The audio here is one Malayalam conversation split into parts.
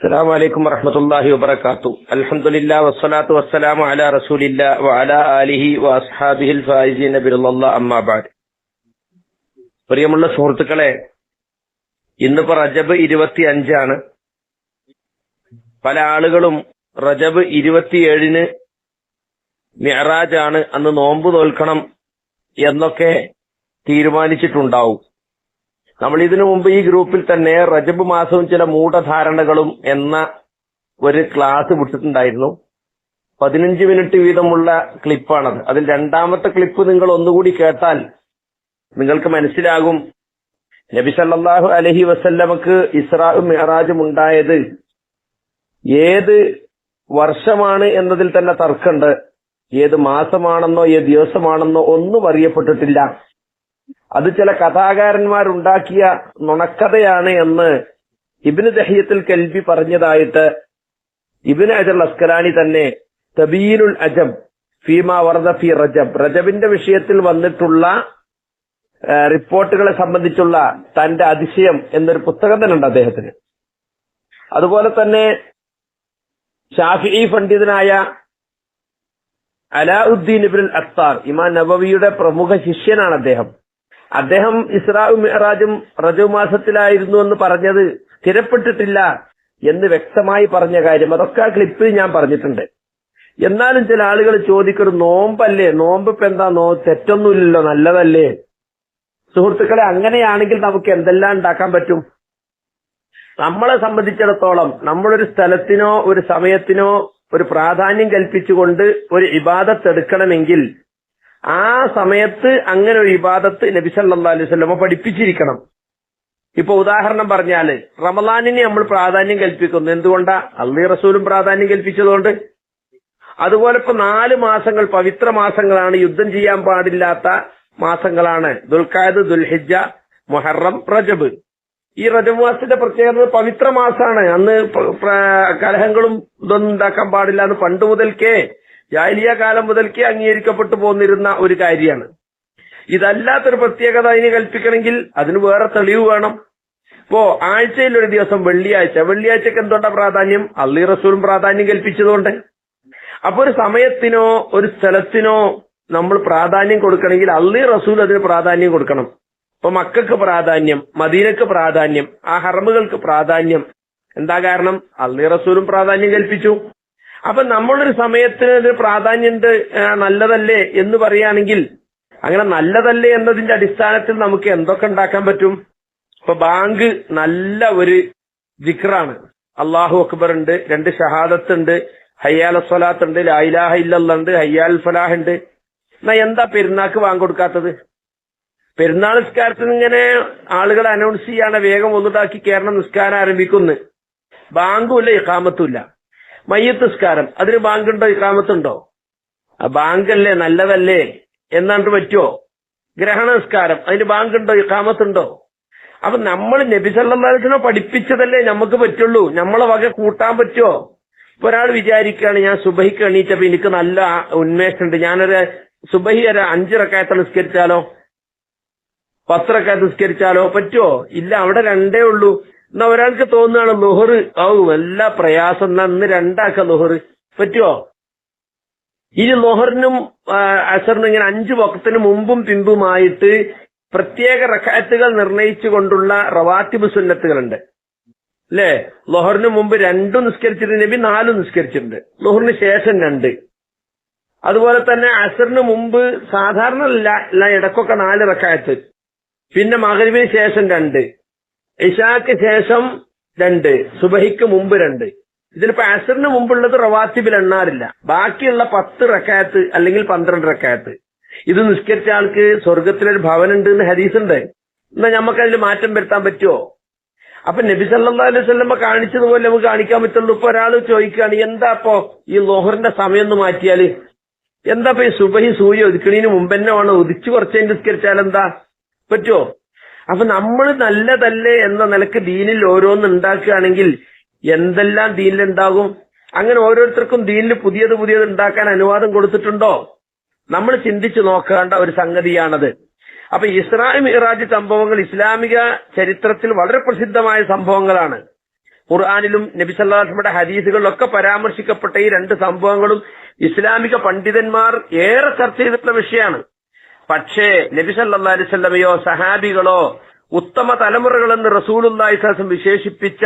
السلام عليكم ورحمة الله وبركاته الحمد لله والصلاة والسلام على رسول الله وعلى آله وأصحابه الفائزين برضا الله أما بعد പ്രിയമുള്ള സുഹൃത്തുക്കളെ ഇന്നിപ്പോ റജബ് ഇരുപത്തി അഞ്ചാണ് പല ആളുകളും റജബ് ഇരുപത്തിയേഴിന് മിഹറാജാണ് അന്ന് നോമ്പ് തോൽക്കണം എന്നൊക്കെ തീരുമാനിച്ചിട്ടുണ്ടാവും നമ്മൾ ഇതിനു മുമ്പ് ഈ ഗ്രൂപ്പിൽ തന്നെ റജബ് മാസവും ചില മൂഢധാരണകളും എന്ന ഒരു ക്ലാസ് വിട്ടിട്ടുണ്ടായിരുന്നു. പതിനഞ്ച് മിനിറ്റ് വീതമുള്ള ക്ലിപ്പാണത് അതിൽ രണ്ടാമത്തെ ക്ലിപ്പ് നിങ്ങൾ ഒന്നുകൂടി കേട്ടാൽ നിങ്ങൾക്ക് മനസ്സിലാകും. നബി സല്ലാഹു അലഹി വസല്ലമക്ക് ഇസ്രാഹും മെഹറാജും ഉണ്ടായത് ഏത് വർഷമാണ് എന്നതിൽ തന്നെ തർക്കമുണ്ട്. ഏത് മാസമാണെന്നോ ഏത് ദിവസമാണെന്നോ ഒന്നും അറിയപ്പെട്ടിട്ടില്ല. അത് ചില കഥാകാരന്മാരുണ്ടാക്കിയ നുണക്കഥയാണ് എന്ന് ഇബിന് ദഹിയത്തിൽ കൽബി പറഞ്ഞതായിട്ട് ഇബിന് അജർ അസ്കലാനി തന്നെ തബീലുൽ അജബ് ഫീമ വർദ ഫി റജബ്. റജബിന്റെ വിഷയത്തിൽ വന്നിട്ടുള്ള റിപ്പോർട്ടുകളെ സംബന്ധിച്ചുള്ള തന്റെ അതിശയം എന്നൊരു പുസ്തകം തന്നെ ഉണ്ട് അദ്ദേഹത്തിന്. അതുപോലെ തന്നെ ഷാഫി പണ്ഡിതനായ അലാഉദ്ദീൻ ഇബിൻ അഖ്താർ ഇമാം നബവിയുടെ പ്രമുഖ ശിഷ്യനാണ് അദ്ദേഹം. അദ്ദേഹം ഇസ്രാവും മെഹ്റാജും റജബ് മാസത്തിലായിരുന്നു എന്ന് പറഞ്ഞത് സ്ഥിരപ്പെട്ടിട്ടില്ല എന്ന് വ്യക്തമായി പറഞ്ഞ കാര്യം. അതൊക്കെ ആ ക്ലിപ്പിൽ ഞാൻ പറഞ്ഞിട്ടുണ്ട്. എന്നാലും ചില ആളുകൾ ചോദിക്കൊരു നോമ്പല്ലേ? നോമ്പ് ഇപ്പൊ എന്താ? നോ തെറ്റൊന്നുമില്ലല്ലോ നല്ലതല്ലേ? സുഹൃത്തുക്കളെ അങ്ങനെയാണെങ്കിൽ നമുക്ക് എന്തെല്ലാം ഉണ്ടാക്കാൻ പറ്റും? നമ്മളെ സംബന്ധിച്ചിടത്തോളം നമ്മളൊരു സ്ഥലത്തിനോ ഒരു സമയത്തിനോ ഒരു പ്രാധാന്യം കൽപ്പിച്ചുകൊണ്ട് ഒരു ഇബാദത്ത് എടുക്കണമെങ്കിൽ ആ സമയത്ത് അങ്ങനെ ഒരു ഇബാദത്ത് നബിസല്ലാ അലൈഹി വസല്ലമ പഠിപ്പിച്ചിരിക്കണം. ഇപ്പൊ ഉദാഹരണം പറഞ്ഞാൽ റമദാനിന് നമ്മൾ പ്രാധാന്യം കൽപ്പിക്കുന്നു. എന്തുകൊണ്ടാ? അള്ളി റസൂലും പ്രാധാന്യം കൽപ്പിച്ചതുകൊണ്ട്. അതുപോലെ ഇപ്പൊ നാല് മാസങ്ങൾ പവിത്ര മാസങ്ങളാണ് യുദ്ധം ചെയ്യാൻ പാടില്ലാത്ത മാസങ്ങളാണ്. ദുൽഖാദ് ദുൽഹിജ മൊഹറം റജബ്. ഈ റജബ് മാസത്തിന്റെ പ്രത്യേകത പവിത്ര മാസമാണ് അന്ന് കലഹങ്ങളും ഇതൊന്നും ഉണ്ടാക്കാൻ പാടില്ല. എന്ന് പണ്ട് മുതൽക്കേ ജാലിയ കാലം മുതൽക്കേ അംഗീകരിക്കപ്പെട്ടു പോന്നിരുന്ന ഒരു കാര്യമാണ്. ഇതല്ലാത്തൊരു പ്രത്യേകത അതിന് കൽപ്പിക്കണമെങ്കിൽ അതിന് വേറെ തെളിവ് വേണം. ഇപ്പോ ആഴ്ചയിൽ ഒരു ദിവസം വെള്ളിയാഴ്ച. വെള്ളിയാഴ്ചക്ക് എന്തുകൊണ്ടാ പ്രാധാന്യം? അള്ളി റസൂലും പ്രാധാന്യം കൽപ്പിച്ചതുകൊണ്ട്. അപ്പൊ ഒരു സമയത്തിനോ ഒരു സ്ഥലത്തിനോ നമ്മൾ പ്രാധാന്യം കൊടുക്കണമെങ്കിൽ അള്ളി റസൂൽ അതിന് പ്രാധാന്യം കൊടുക്കണം. ഇപ്പൊ മക്കൾക്ക് പ്രാധാന്യം മദീനക്ക് പ്രാധാന്യം ആ ഹറമുകൾക്ക് പ്രാധാന്യം. എന്താ കാരണം? അള്ളി റസൂലും പ്രാധാന്യം കൽപ്പിച്ചു. അപ്പൊ നമ്മളൊരു സമയത്തിന് ഒരു പ്രാധാന്യമുണ്ട് നല്ലതല്ലേ എന്ന് പറയുകയാണെങ്കിൽ അങ്ങനെ നല്ലതല്ലേ എന്നതിന്റെ അടിസ്ഥാനത്തിൽ നമുക്ക് എന്തൊക്കെ ഉണ്ടാക്കാൻ പറ്റും? ഇപ്പൊ ബാങ്ക് നല്ല ഒരു ദിക്റാണ്. അള്ളാഹു അക്ബർ ഉണ്ട് രണ്ട് ഷഹാദത്ത് ഉണ്ട് ഹയ്യാൽ സ്വലാത്ത് ഉണ്ട് ലായിലാഹ ഇല്ലല്ല ഉണ്ട് ഹയ്യാൽ ഫലാഹ് ഉണ്ട്. എന്നാ എന്താ പെരുന്നാക്ക് ബാങ്ക് കൊടുക്കാത്തത്? പെരുന്നാൾ നിസ്കാരത്തിന് ഇങ്ങനെ ആളുകൾ അനൗൺസ് ചെയ്യാണ് വേഗം ഒന്നുണ്ടാക്കി കേരളം നിസ്കാരം ആരംഭിക്കുന്നു ബാങ്കും ഇല്ല. ഇക്കാമത്തും ഇല്ല മയ്യത്ത് നിസ്കാരം അതിന് ബാങ്കുണ്ടോ? ഇക്കാമത്തുണ്ടോ ആ ബാങ്കല്ലേ? നല്ലതല്ലേ? എന്നാണ്ട് പറ്റുമോ ഗ്രഹണ നിസ്കാരം അതിന് ബാങ്കുണ്ടോ? ഇക്കാമത്തുണ്ടോ അപ്പൊ നമ്മൾ നബിസല്ലാസിനെ പഠിപ്പിച്ചതല്ലേ നമുക്ക് പറ്റുള്ളൂ? നമ്മളെ വക കൂട്ടാൻ പറ്റുമോ ഇപ്പൊ ഒരാൾ വിചാരിക്കുകയാണ് ഞാൻ സുബഹിക്ക് എണീറ്റപ്പോ എനിക്ക് നല്ല ഉന്മേഷമുണ്ട്. ഞാനൊരു സുബഹി ഒരു അഞ്ച് റക്കായത്ത് നിസ്കരിച്ചാലോ? പത്തിറക്കായത്ത് നിസ്കരിച്ചാലോ? പറ്റുമോ ഇല്ല അവിടെ രണ്ടേ ഉള്ളൂ. എന്നാ ഒരാൾക്ക് തോന്നുകയാണ് ലുഹറ്. ഔ എല്ലാ പ്രയാസം. എന്നാ ഇന്ന് രണ്ടാക്ക ലുഹറ്. പറ്റുമോ ഇനി ലൊഹറിനും അസറിനും ഇങ്ങനെ അഞ്ചു വക്കത്തിന് മുമ്പും പിമ്പുമായിട്ട് പ്രത്യേക റഖാത്തുകൾ നിർണയിച്ചു കൊണ്ടുള്ള റവാത്തിബ് സുന്നത്തുകളുണ്ട്. അല്ലേ? ലൊഹറിന് മുമ്പ് രണ്ടും നിസ്കരിച്ചിട്ടുണ്ട് നബി നാലും നിസ്കരിച്ചിട്ടുണ്ട്. ലൊഹറിന് ശേഷം രണ്ട്. അതുപോലെ തന്നെ അസറിന് മുമ്പ് സാധാരണ ഇടക്കൊക്കെ നാല് റക്കായത്ത് പിന്നെ മകരിവിന് ശേഷം രണ്ട്. ഇഷാക്ക് ശേഷം രണ്ട് സുബഹിക്ക് മുമ്പ് രണ്ട്. ഇതിലിപ്പോ അസറിന് മുമ്പുള്ളത് റവാത്തിബിൽ എണ്ണാറില്ല ബാക്കിയുള്ള പത്ത് റക്കായത്ത് അല്ലെങ്കിൽ പന്ത്രണ്ട് റക്കായത്ത്. ഇത് നിസ്കരിച്ച ആൾക്ക് സ്വർഗത്തിലൊരു ഭവനുണ്ട് എന്ന് ഹദീസ് ഉണ്ട് എന്നാ നമുക്ക് അതിൽ മാറ്റം വരുത്താൻ പറ്റുമോ അപ്പൊ നബി സല്ലാ അലൈഹി വസല്ലമ കാണിച്ചതുപോലെ നമുക്ക് കാണിക്കാൻ പറ്റുള്ളൂ. ഇപ്പൊ ഒരാൾ ചോദിക്കുകയാണ് എന്താ ഇപ്പോ ഈ ലോഹറിന്റെ സമയം ഒന്ന് മാറ്റിയാൽ? എന്താ ഇപ്പൊ ഈ സുബഹി സൂര്യ ഒതുക്കണീന് മുമ്പ് തന്നെ വേണം? ഒതുക്കി കുറച്ച് നിസ്കരിച്ചാൽ എന്താ പറ്റുമോ അപ്പൊ നമ്മൾ നല്ലതല്ലേ എന്ന നിലയ്ക്ക് ദീനിൽ ഓരോന്ന് ഉണ്ടാക്കുകയാണെങ്കിൽ എന്തെല്ലാം ദീനിലുണ്ടാകും അങ്ങനെ ഓരോരുത്തർക്കും ദീനിൽ പുതിയത് പുതിയത് ഉണ്ടാക്കാൻ അനുവാദം കൊടുത്തിട്ടുണ്ടോ? നമ്മൾ ചിന്തിച്ചു നോക്കേണ്ട ഒരു സംഗതിയാണത്. അപ്പൊ ഇസ്രായേൽ മിറാജ് സംഭവങ്ങൾ ഇസ്ലാമിക ചരിത്രത്തിൽ വളരെ പ്രസിദ്ധമായ സംഭവങ്ങളാണ്. ഖുർആാനിലും നബി സല്ലാസ്മയുടെ ഹദീസുകളിലൊക്കെ പരാമർശിക്കപ്പെട്ട ഈ രണ്ട് സംഭവങ്ങളും ഇസ്ലാമിക പണ്ഡിതന്മാർ ഏറെ ചർച്ച ചെയ്തിട്ടുള്ള വിഷയമാണ്. പക്ഷേ സല്ലാ അലിസ്വല്ലമയോ സഹാബികളോ ഉത്തമ തലമുറകളെന്ന് റസൂലുല്ലാഹിസം വിശേഷിപ്പിച്ച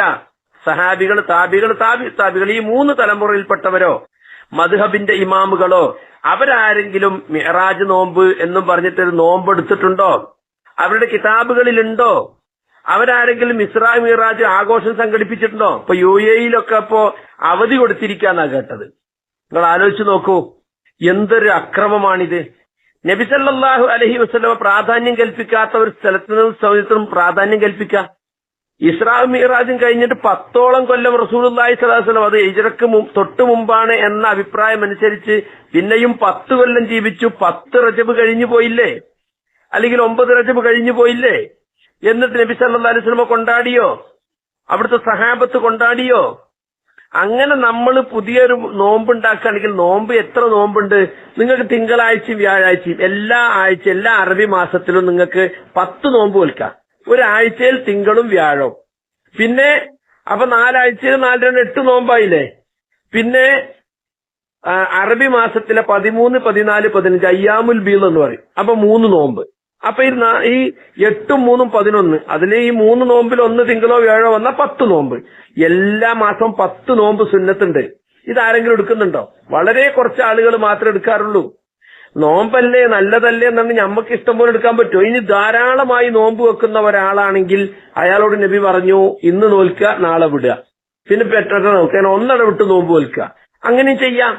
സഹാബികൾ താബികൾ താബി താബികൾ ഈ മൂന്ന് തലമുറയിൽപ്പെട്ടവരോ മധുഹബിന്റെ ഇമാമുകളോ അവരാരെങ്കിലും മെഹറാജ് നോമ്പ് എന്നും പറഞ്ഞിട്ട് ഒരു നോമ്പ് എടുത്തിട്ടുണ്ടോ? അവരുടെ കിതാബുകളിലുണ്ടോ? അവരാരെങ്കിലും ഇസ്രാ മിറാജ് ആഘോഷം സംഘടിപ്പിച്ചിട്ടുണ്ടോ? ഇപ്പൊ യു എയിലൊക്കെ ഇപ്പോ അവധി കൊടുത്തിരിക്കാന്നാ കേട്ടത്. നിങ്ങൾ ആലോചിച്ച് നോക്കൂ. എന്തൊരു അക്രമമാണിത്. നബിസല്ലാഹു അലഹി വസ്ലമ പ്രാധാന്യം കൽപ്പിക്കാത്ത ഒരു സ്ഥലത്തിനും സമയത്തിനും പ്രാധാന്യം കൽപ്പിക്കാം. ഇസ്രാ മീറാജും കഴിഞ്ഞിട്ട് പത്തോളം കൊല്ലം റസൂലുല്ലാഹി സ്വലാസ്ലം അത് ഇജറക്ക് തൊട്ടു മുമ്പാണ് എന്ന അഭിപ്രായം അനുസരിച്ച് പിന്നെയും പത്ത് കൊല്ലം ജീവിച്ചു പത്ത് റജബ് കഴിഞ്ഞു പോയില്ലേ? അല്ലെങ്കിൽ ഒമ്പത് റജബ് കഴിഞ്ഞു പോയില്ലേ? എന്നിട്ട് നബി സല്ലാ അലൈഹി സ്വലമ കൊണ്ടാടിയോ? അവിടുത്തെ സഹാബത്ത് കൊണ്ടാടിയോ? അങ്ങനെ നമ്മൾ പുതിയൊരു നോമ്പ് ഉണ്ടാക്കുകയാണെങ്കിൽ നോമ്പ് എത്ര നോമ്പുണ്ട്? നിങ്ങൾക്ക് തിങ്കളാഴ്ചയും വ്യാഴാഴ്ചയും എല്ലാ ആഴ്ച എല്ലാ അറബി മാസത്തിലും നിങ്ങൾക്ക് പത്ത് നോമ്പ് വിൽക്കാം. ഒരാഴ്ചയിൽ തിങ്കളും വ്യാഴവും. പിന്നെ അപ്പൊ നാലാഴ്ചയിൽ നാല് രണ്ട് എട്ട് നോമ്പായില്ലേ? പിന്നെ അറബി മാസത്തിലെ പതിമൂന്ന് പതിനാല് പതിനഞ്ച് അയ്യാമുൽ ബീൽ എന്ന് പറയും. അപ്പൊ മൂന്ന് നോമ്പ്. അപ്പൊ ഈ ഈ എട്ടും മൂന്നും പതിനൊന്ന് അതിൽ ഈ മൂന്ന് നോമ്പിൽ ഒന്ന് തിങ്കളോ വ്യാഴോ വന്ന പത്ത് നോമ്പ്. എല്ലാ മാസവും പത്ത് നോമ്പ് സുന്നത്തുണ്ട്. ഇതാരെങ്കിലും എടുക്കുന്നുണ്ടോ? വളരെ കുറച്ച് ആളുകൾ മാത്രമേ എടുക്കാറുള്ളൂ. നോമ്പല്ലേ നല്ലതല്ലേ എന്നാണ് ഞമ്മക്ക് ഇഷ്ടം പോലെ എടുക്കാൻ പറ്റുമോ? ഇനി ധാരാളമായി നോമ്പ് വെക്കുന്ന ഒരാളാണെങ്കിൽ അയാളോട് നബി പറഞ്ഞു ഇന്ന് നോൽക്കുക നാളെ വിടുക. പിന്നെ പെട്ടെന്ന് നോക്കാൻ ഒന്നട വിട്ട് നോമ്പ് നോൽക്കുക അങ്ങനെ ചെയ്യാം.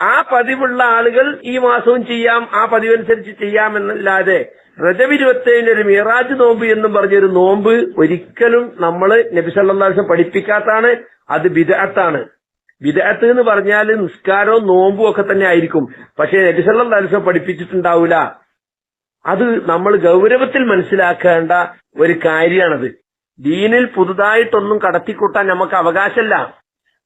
ആ പതിവുള്ള ആളുകൾ ഈ മാസവും ചെയ്യാം ആ പതിവനുസരിച്ച് ചെയ്യാമെന്നല്ലാതെ റജബ് ഇരുപത്തേഴിന് ഒരു മിറാജ് നോമ്പ് എന്നും പറഞ്ഞൊരു നോമ്പ് ഒരിക്കലും നമ്മൾ നബിസല്ലാസം പഠിപ്പിക്കാത്താണ്. അത് ബിദഅത്താണ്. ബിദഅത്ത് എന്ന് പറഞ്ഞാൽ നിസ്കാരവും നോമ്പും ഒക്കെ തന്നെ ആയിരിക്കും. പക്ഷേ നബിസല്ലാസം പഠിപ്പിച്ചിട്ടുണ്ടാവില്ല അത് നമ്മൾ ഗൗരവത്തിൽ മനസ്സിലാക്കേണ്ട ഒരു കാര്യമാണത് ദീനിൽ പുതുതായിട്ടൊന്നും കടത്തിക്കൂട്ടാൻ നമുക്ക് അവകാശമല്ല.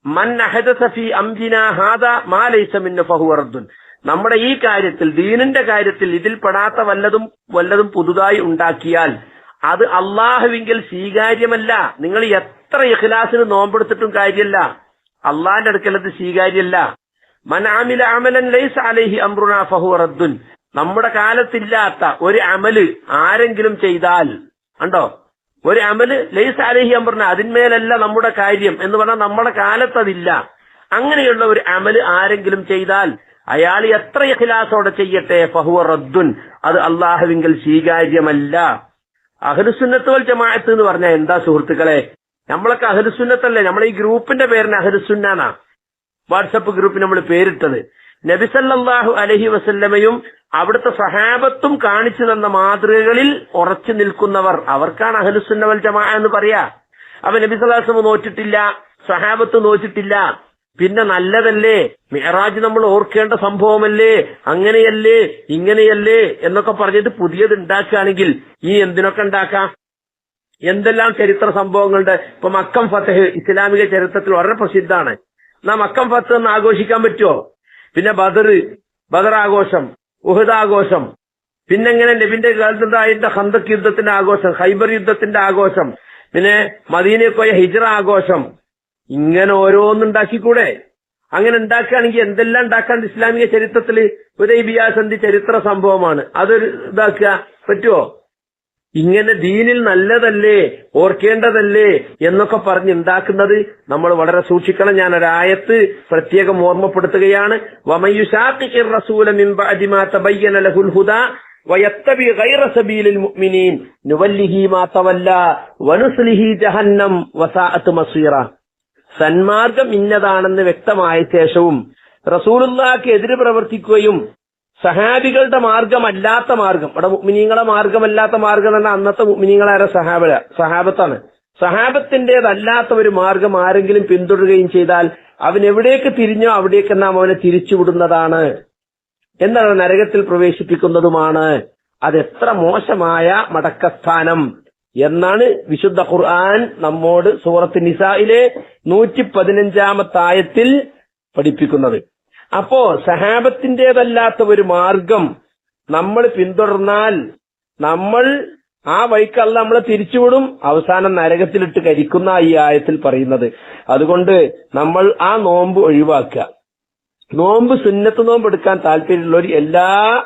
മൻ അഹദ സഫി അംജിന ഹാദ മാ മിന്ന ഫഹുവറദ്ദുൻ നമ്മുടെ ഈ കാര്യത്തിൽ ദീനിന്റെ കാര്യത്തിൽ ഇതിൽ പെടാത്ത വല്ലതും വല്ലതും പുതുതായി ഉണ്ടാക്കിയാൽ അത് അള്ളാഹുവിങ്കിൽ സ്വീകാര്യമല്ല. നിങ്ങൾ എത്ര ഇഖ്ലാസിന് നോമ്പെടുത്തിട്ടും കാര്യമല്ല. അള്ളാഹിന്റെ അടുക്കൽ അത് സ്വീകാര്യമല്ല. മനാമില അമലൻ ലൈസ് അലൈഹി അമ്രുന ഫഹുറദ്ദുൻ നമ്മുടെ കാലത്തില്ലാത്ത ഒരു അമൽ ആരെങ്കിലും ചെയ്താൽ ഉണ്ടോ ഒരു അമൽ ലൈസ് അലഹി അമ്പറിന അതിന്മേലല്ല നമ്മുടെ കാര്യം എന്ന് പറഞ്ഞാൽ നമ്മുടെ കാലത്തതില്ല അങ്ങനെയുള്ള ഒരു അമൽ ആരെങ്കിലും ചെയ്താൽ അയാൾ എത്ര ഇഖിലാസോടെ ചെയ്യട്ടെ ഫഹുവ റദ്ദുൻ. അത് അള്ളാഹുവിങ്കൽ സ്വീകാര്യമല്ല. അഹലുസുന്നത്ത് വൽ ജമാഅത്ത് എന്ന് പറഞ്ഞാൽ എന്താ സുഹൃത്തുക്കളെ? നമ്മളൊക്കെ അഹലുസുന്നത്തല്ലേ. നമ്മളെ ഈ ഗ്രൂപ്പിന്റെ പേരിന് അഹലുസുന്നാനാ വാട്സപ്പ് ഗ്രൂപ്പിന് നമ്മൾ പേരിട്ടത്. നബിസല്ലാഹു അലഹി വസല്ലമയും അവിടുത്തെ സഹാബത്തും കാണിച്ചു തന്ന മാതൃകകളിൽ ഉറച്ചു നിൽക്കുന്നവർ അവർക്കാണ് അഹലുസുന്നവൽ ജമാ എന്ന് പറയാ. അപ്പൊ നബി സല്ലാസ്ലമ നോറ്റിട്ടില്ല സഹാബത്ത് നോറ്റിട്ടില്ല. പിന്നെ നല്ലതല്ലേ? മെഹറാജ് നമ്മൾ ഓർക്കേണ്ട സംഭവമല്ലേ? അങ്ങനെയല്ലേ? ഇങ്ങനെയല്ലേ? എന്നൊക്കെ പറഞ്ഞിട്ട് പുതിയത് ഉണ്ടാക്കുകയാണെങ്കിൽ ഈ എന്തിനൊക്കെ ഉണ്ടാക്കാം? എന്തെല്ലാം ചരിത്ര സംഭവങ്ങളുണ്ട്? ഇപ്പൊ മക്കം ഫത്തഹ് ഇസ്ലാമിക ചരിത്രത്തിൽ വളരെ പ്രസിദ്ധമാണ്. എന്നാ മക്കം ഫത്ത് എന്ന് ആഘോഷിക്കാൻ പറ്റുമോ? പിന്നെ ബദർ ബദർ ആഘോഷം ഉഹദ് ആഘോഷം. പിന്നെ എങ്ങനെ നബിന്റെ കാലത്തുണ്ടായിട്ട് ഹന്തക് യുദ്ധത്തിന്റെ ആഘോഷം ഹൈബർ യുദ്ധത്തിന്റെ ആഘോഷം. പിന്നെ മദീനെ പോയ ഹിജ്റ ആഘോഷം. ഇങ്ങനെ ഓരോന്നുണ്ടാക്കിക്കൂടെ അങ്ങനെ ഉണ്ടാക്കുകയാണെങ്കിൽ എന്തെല്ലാം ഉണ്ടാക്കാൻ ഇസ്ലാമിക ചരിത്രത്തിൽ ഉദൈബിയ സന്ധി ചരിത്ര സംഭവമാണ്? അതൊരു ഇതാക്കുക. പറ്റുമോ ഇങ്ങനെ ദീനിൽ നല്ലതല്ലേ ഓർക്കേണ്ടതല്ലേ എന്നൊക്കെ പറഞ്ഞ് ഉണ്ടാക്കുന്നത് നമ്മൾ വളരെ സൂക്ഷിക്കണം. ഞാൻ ഒരായത്ത് പ്രത്യേകം ഓർമ്മപ്പെടുത്തുകയാണ്. വമയുഷാഖിഖിർ സന്മാർഗം ഇന്നതാണെന്ന് വ്യക്തമായ ശേഷവും റസൂലുള്ളാഹിക്ക് എതിര് പ്രവർത്തിക്കുകയും സഹാബികളുടെ മാർഗമല്ലാത്ത മാർഗം ഇവിടെ മുഅ്മിനീങ്ങളെ മാർഗമല്ലാത്ത മാർഗം പറഞ്ഞാൽ അന്നത്തെ മുഅ്മിനീങ്ങളാര സഹാബ സഹാബത്താണ്. സഹാബത്തിന്റേതല്ലാത്ത ഒരു മാർഗം ആരെങ്കിലും പിന്തുടരുകയും ചെയ്താൽ അവൻ എവിടേക്ക് തിരിഞ്ഞോ അവിടേക്ക് നാം അവനെ തിരിച്ചുവിടുന്നതാണ് എന്താണ് നരകത്തിൽ പ്രവേശിപ്പിക്കുന്നതുമാണ്. അതെത്ര മോശമായ മടക്കസ്ഥാനം. എന്നാണ് വിശുദ്ധ ഖുർആൻ നമ്മോട് സൂറത്ത് നിസായിലെ നൂറ്റി പതിനഞ്ചാമത്തായത്തിൽ പഠിപ്പിക്കുന്നത്. അപ്പോ സഹാബത്തിന്റേതല്ലാത്ത ഒരു മാർഗം നമ്മൾ പിന്തുടർന്നാൽ നമ്മൾ ആ വഴിക്കല്ല നമ്മളെ തിരിച്ചുവിടും. അവസാനം നരകത്തിലിട്ട് കരിക്കുന്ന ഈ ആയത്തിൽ പറയുന്നത്. അതുകൊണ്ട് നമ്മൾ ആ നോമ്പ് ഒഴിവാക്കുക. നോമ്പ് സുന്നത്ത് നോമ്പ് എടുക്കാൻ താല്പര്യമുള്ളവർ എല്ലാ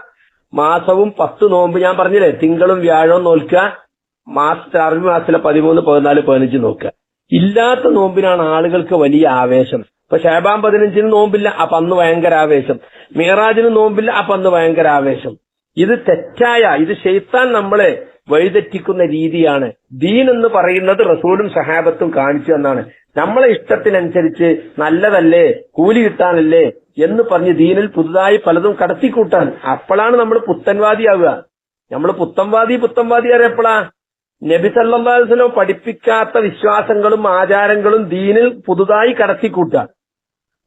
മാസവും പത്ത് നോമ്പ് ഞാൻ പറഞ്ഞില്ലേ തിങ്കളും വ്യാഴവും നോൽക്കുക. മാസത്തെ അറബി മാസത്തിലെ പതിമൂന്ന് പതിനാല് പതിനഞ്ച് നോക്കുക. ഇല്ലാത്ത നോമ്പിനാണ് ആളുകൾക്ക് വലിയ ആവേശം. ഇപ്പൊ ഷാബാൻ പതിനഞ്ചിന് നോമ്പില്ല അപ്പൊ അന്ന് ഭയങ്കര ആവേശം. മിഹറാജിന് നോമ്പില്ല അപ്പൊ അന്ന് ഭയങ്കര ആവേശം. ഇത് തെറ്റായ ഇത് ഷെയ്ത്താൻ നമ്മളെ വഴിതെറ്റിക്കുന്ന രീതിയാണ്. ദീൻ എന്ന് പറയുന്നത് റസൂലും സഹാബത്തും കാണിച്ചു എന്നാണ്. നമ്മളെ ഇഷ്ടത്തിനനുസരിച്ച് നല്ലതല്ലേ കൂലി കിട്ടാനല്ലേ എന്ന് പറഞ്ഞ് ദീനിൽ പുതുതായി പലതും കടത്തിക്കൂട്ടാൻ. അപ്പോഴാണ് നമ്മൾ പുത്തൻവാദിയാവുക. നമ്മൾ പുത്തൻവാദി പുത്തൻവാദി അറിയപ്പോഴാ നബി വസല്ലം പഠിപ്പിക്കാത്ത വിശ്വാസങ്ങളും ആചാരങ്ങളും ദീനിൽ പുതുതായി കടത്തിക്കൂട്ടുക.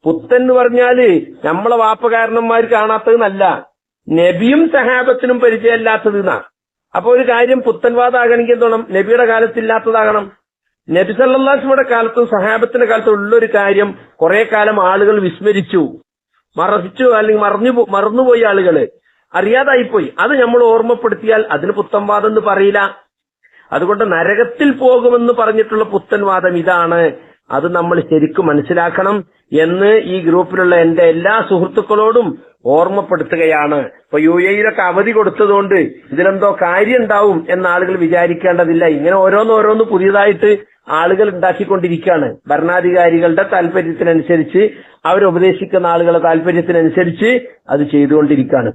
പുത്തൻ എന്ന് പറഞ്ഞാൽ നമ്മളെ വാപ്പകാരണന്മാർ കാണാത്തതെന്നല്ല. നബിയും സഹാബത്തിനും പരിചയമല്ലാത്തത് എന്നാ. അപ്പൊ ഒരു കാര്യം പുത്തൻവാദാകണമെങ്കിൽ എന്തോണം നബിയുടെ കാലത്തില്ലാത്തതാകണം നബി സല്ലാസ്മയുടെ കാലത്തും സഹാബത്തിന്റെ കാലത്തും ഉള്ളൊരു കാര്യം കുറെ കാലം ആളുകൾ വിസ്മരിച്ചു. മറച്ചു അല്ലെങ്കിൽ മറഞ്ഞു മറന്നുപോയി ആളുകൾ. അറിയാതായിപ്പോയി. അത് നമ്മൾ ഓർമ്മപ്പെടുത്തിയാൽ അതിന് പുത്തൻവാദം എന്ന് പറയില്ല. അതുകൊണ്ട് നരകത്തിൽ പോകുമെന്ന് പറഞ്ഞിട്ടുള്ള പുത്തൻവാദം ഇതാണ്. അത് നമ്മൾ ശരിക്കും മനസ്സിലാക്കണം എന്ന് ഈ ഗ്രൂപ്പിലുള്ള എന്റെ എല്ലാ സുഹൃത്തുക്കളോടും ഓർമ്മപ്പെടുത്തുകയാണ്. ഇപ്പൊ യു എയിലൊക്കെ അവധി കൊടുത്തതുകൊണ്ട് ഇതിലെന്തോ കാര്യം ഉണ്ടാവും എന്ന് ആളുകൾ വിചാരിക്കേണ്ടതില്ല. ഇങ്ങനെ ഓരോന്നോരോന്ന് പുതിയതായിട്ട് ആളുകൾ ഉണ്ടാക്കിക്കൊണ്ടിരിക്കുകയാണ്. ഭരണാധികാരികളുടെ താല്പര്യത്തിനനുസരിച്ച് അവരുപദേശിക്കുന്ന ആളുകളുടെ താല്പര്യത്തിനനുസരിച്ച് അത് ചെയ്തുകൊണ്ടിരിക്കുകയാണ്.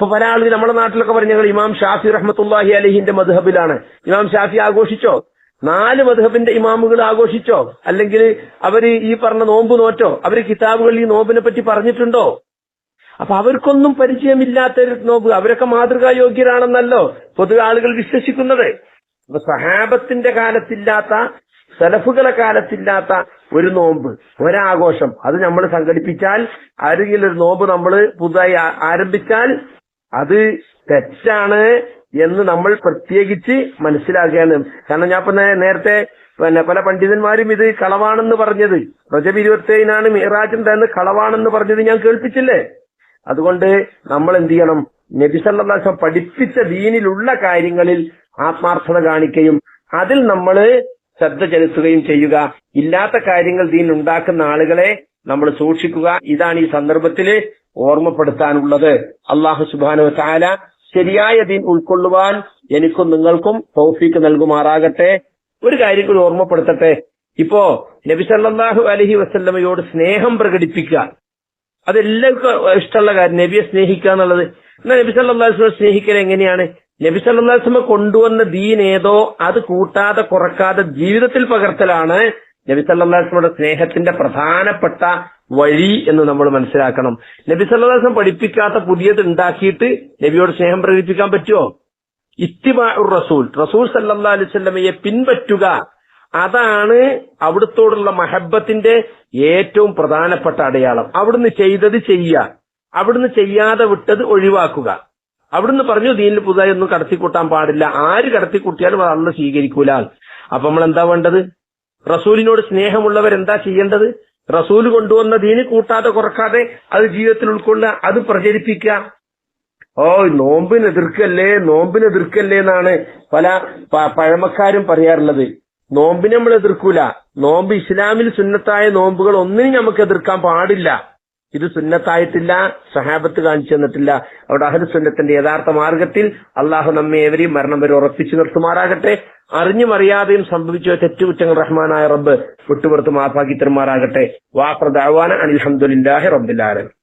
ഇപ്പൊ പല ആളുകൾ നമ്മുടെ നാട്ടിലൊക്കെ പറഞ്ഞ ഞങ്ങൾ ഇമാം ഷാഫി റഹ്മത്തുല്ലാഹി അലഹിന്റെ മധുഹബിലാണ് ഇമാം ഷാഫി ആഘോഷിച്ചോ? നാല് മധുഹബിന്റെ ഇമാമുകൾ ആഘോഷിച്ചോ? അല്ലെങ്കിൽ അവർ ഈ പറഞ്ഞ നോമ്പ് നോറ്റോ? അവർ കിതാബുകളിൽ ഈ നോമ്പിനെ പറ്റി പറഞ്ഞിട്ടുണ്ടോ? അപ്പൊ അവർക്കൊന്നും പരിചയമില്ലാത്ത നോമ്പ്. അവരൊക്കെ മാതൃകായോഗ്യരാണെന്നല്ലോ പൊതുവെ ആളുകൾ വിശ്വസിക്കുന്നത്. അപ്പൊ സഹാബത്തിന്റെ കാലത്തില്ലാത്ത സലഫുകളെ കാലത്തില്ലാത്ത ഒരു നോമ്പ് ഒരാഘോഷം. അത് നമ്മൾ സംഘടിപ്പിച്ചാൽ ആരെങ്കിലും ഒരു നോമ്പ് നമ്മൾ പുതുതായി ആരംഭിച്ചാൽ അത് തെറ്റാണ് എന്ന് നമ്മൾ പ്രത്യേകിച്ച് മനസ്സിലാക്കുകയാണ് കാരണം ഞാൻ പിന്നെ നേരത്തെ പിന്നെ പല പണ്ഡിതന്മാരും ഇത് കളവാണെന്ന് പറഞ്ഞത്. റജബ് ഇരുപത്തേഴിനാണ് മിറാജ് എന്ന് കളവാണെന്ന് പറഞ്ഞത് ഞാൻ കേൾപ്പിച്ചില്ലേ? അതുകൊണ്ട് നമ്മൾ എന്ത് ചെയ്യണം? നബി സല്ലല്ലാഹു അലൈഹി വസല്ലം പഠിപ്പിച്ച ദീനിലുള്ള കാര്യങ്ങളിൽ ആത്മാർത്ഥത കാണിക്കുകയും അതിൽ നമ്മൾ ശ്രദ്ധ ചെലുത്തുകയും ചെയ്യുക. ഇല്ലാത്ത കാര്യങ്ങൾ ദീൻ ഉണ്ടാക്കുന്ന ആളുകളെ നമ്മൾ സൂക്ഷിക്കുക. ഇതാണ് ഈ സന്ദർഭത്തിൽ ഓർമ്മപ്പെടുത്താനുള്ളത്. അള്ളാഹു സുബാനു താല ശരിയായ ദീൻ ഉൾക്കൊള്ളുവാൻ എനിക്കും നിങ്ങൾക്കും തൗഫീക്ക് നൽകുമാറാകട്ടെ. ഒരു കാര്യം കൂടി ഓർമ്മപ്പെടുത്തട്ടെ. ഇപ്പോ നബിസല്ലാഹു അലഹി വസ്ല്ലമയോട് സ്നേഹം പ്രകടിപ്പിക്കുക. അതെല്ലാവർക്കും ഇഷ്ടമുള്ള കാര്യം. നബിയെ സ്നേഹിക്കുക എന്നുള്ളത്. എന്നാൽ നബി വസല്ലം സ്നേഹിക്കൽ എങ്ങനെയാണ്? നബി അലൈഹി കൊണ്ടുവന്ന ദീൻ ഏതോ അത് കൂട്ടാതെ കുറക്കാതെ ജീവിതത്തിൽ പകർത്തലാണ്. നബി വസല്ലമയുടെ സ്നേഹത്തിന്റെ പ്രധാനപ്പെട്ട വഴി എന്ന് നമ്മൾ മനസ്സിലാക്കണം. നബി അലൈഹി പഠിപ്പിക്കാത്ത പുതിയത് ഉണ്ടാക്കിയിട്ട് നബിയോട് സ്നേഹം പ്രകടിപ്പിക്കാൻ പറ്റുമോ ഇത്തിബാഉർ റസൂൽ. റസൂൽ സല്ലാ അലൈഹി വസല്ലമയെ പിൻപറ്റുക. അതാണ് അവിടുത്തോടുള്ള മഹബത്തിന്റെ ഏറ്റവും പ്രധാനപ്പെട്ട അടയാളം. അവിടുന്ന് ചെയ്തത് ചെയ്യുക. അവിടുന്ന് ചെയ്യാതെ വിട്ടത് ഒഴിവാക്കുക. അവിടുന്ന് പറഞ്ഞു ദീനിൽ പുതുതായി ഒന്നും കടത്തിക്കൂട്ടാൻ പാടില്ല. ആര് കടത്തിക്കൂട്ടിയാലും അത് അന്ന് സ്വീകരിക്കൂല. അപ്പൊ നമ്മൾ എന്താ വേണ്ടത്? റസൂലിനോട് സ്നേഹമുള്ളവർ എന്താ ചെയ്യേണ്ടത്? റസൂൽ കൊണ്ടുവന്ന ദീന് കൂട്ടാതെ കുറക്കാതെ അത് ജീവിതത്തിൽ ഉൾക്കൊള്ളുക അത് പ്രചരിപ്പിക്കുക. ഓ നോമ്പിനെതിർക്കല്ലേ നോമ്പിനെതിർക്കല്ലേ എന്നാണ് പല പഴമക്കാരും പറയാറുള്ളത്. നോമ്പിനെ നമ്മൾ എതിർക്കൂല. നോമ്പ് ഇസ്ലാമിൽ സുന്നത്തായ നോമ്പുകൾ ഒന്നിനും നമുക്ക് എതിർക്കാൻ പാടില്ല. ഇത് സുന്നത്തായിട്ടില്ല സഹാബത്ത് കാണിച്ചു തന്നിട്ടില്ല. അവിടെ അഹദ് സുന്നത്തിന്റെ യഥാർത്ഥ മാർഗത്തിൽ അള്ളാഹു നമ്മെ ഏവരെയും മരണം വരെ ഉറപ്പിച്ചു നിർത്തുമാറാകട്ടെ. അറിഞ്ഞും അറിയാതെയും സംഭവിച്ച തെറ്റുകുറ്റങ്ങൾ റഹ്മാനായ റബ്ബ് വിട്ടുപുറത്ത് മാപ്പാക്കി തരുമാറാകട്ടെ. വാപ്രദാവാന അനിൽഹമുല്ലാഹി റബ്ബിലാലൻ